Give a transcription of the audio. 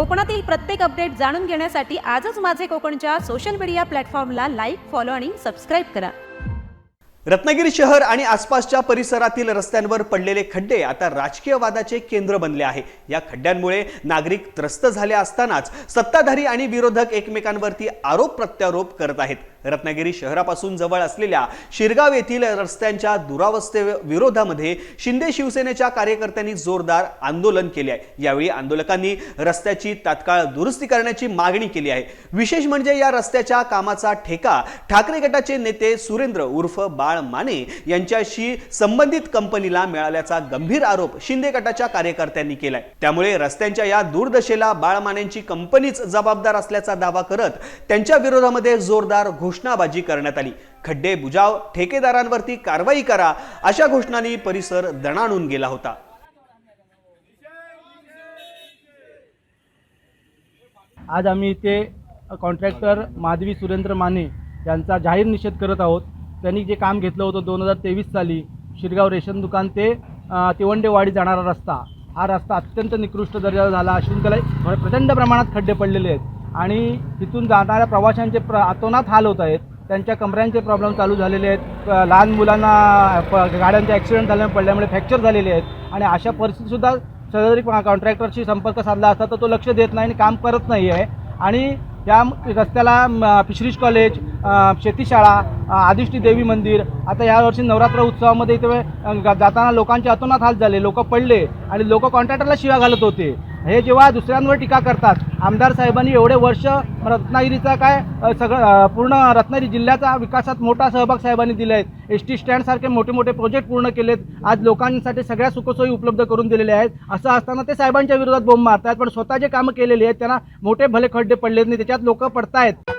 कोकणातील प्रत्येक अपडेट जाणून घेण्यासाठी आजच माझे कोकणच्या सोशल मीडिया प्लॅटफॉर्मला लाईक फॉलो आणि सबस्क्राईब करा. रत्नागिरी शहर आणि आसपासच्या परिसरातील रस्त्यांवर पडलेले खड्डे आता राजकीय वादाचे केंद्र बनले आहे. या खड्ड्यांमुळे नागरिक त्रस्त झाले असतानाच सत्ताधारी आणि विरोधक एकमेकांवरती आरोप प्रत्यारोप करत आहेत. रत्नागिरी शहरापासून जवळ असलेल्या शिरगाव येथील रस्त्यांच्या दुरावस्थे विरोधामध्ये शिंदे शिवसेनेच्या कार्यकर्त्यांनी जोरदार आंदोलन केले आहे. यावेळी आंदोलकांनी रस्त्याची तात्काळ दुरुस्ती करण्याची मागणी केली आहे. विशेष म्हणजे या रस्त्याच्या कामाचा ठेका ठाकरे गटाचे नेते सुरेंद्र उर्फ बाळ माने यांच्याशी संबंधित कंपनीला मिळाल्याचा गंभीर आरोप शिंदे गटाच्या कार्यकर्त्यांनी केलाय. त्यामुळे रस्त्यांच्या या दुर्दशेला बाळ मानेंची कंपनीच जबाबदार असल्याचा दावा करत त्यांच्या विरोधामध्ये जोरदार घोषणाबाजी करण्यात आली. खड्डे बुजाव ठेकेदारांवरती कारवाई करा अशा घोषणांनी परिसर दणाणून गेला होता. आज आम्ही इथे कॉन्ट्रॅक्टर माधवी सुरेंद्र माने यांचा जाहीर निषेध करत आहोत. त्यांनी जे काम घेतलं होतं दोन हजार तेवीस साली शिरगाव रेशन दुकान ते तिवंडेवाडी जाणारा रस्ता. हा रस्ता अत्यंत निकृष्ट दर्जाचा झाला. असून त्याला प्रचंड प्रमाणात खड्डे पडलेले आहेत. आणि तिथून जाणाऱ्या प्रवाशांचे प्र अतोनात हाल होत आहेत. त्यांच्या कमऱ्यांचे प्रॉब्लेम चालू झालेले आहेत. लहान मुलांना प- गाड्यांचे ॲक्सिडेंट झाल्यामुळे पडल्यामुळे फ्रॅक्चर झालेले आहेत. आणि अशा परिस्थितीसुद्धा सदरी कॉन्ट्रॅक्टरशी संपर्क साधला असता तर तो लक्ष देत नाही आणि काम करत नाही आहे. आणि या रस्त्याला म, फिशरीज कॉलेज शेतीशाळा आदिष्टी देवी मंदिर आता यावर्षी नवरात्र उत्सवामध्ये इथे जाताना लोकांचे अतोनात हाल झाले. लोक पडले आणि लोक कॉन्ट्रॅक्टरला शिवा घालत होते. हे जेव्हा दुसऱ्यांवर टीका करतात आमदार साहेबांनी एवढे वर्ष रत्नागिरीचा काय सगळं पूर्ण रत्नागिरी जिल्ह्याचा विकासात मोठा सहभाग साहेबांनी दिले आहेत. एस टी स्टँडसारखे मोठे मोठे प्रोजेक्ट पूर्ण केलेत. आज लोकांसाठी सगळ्या सुखसोयी उपलब्ध करून दिलेल्या आहेत. असं असताना ते साहेबांच्या विरोधात बोंब मारतात पण स्वतः जे कामं केलेली आहेत त्यांना मोठे भले खड्डे पडलेत नाही त्याच्यात लोक पडतायत.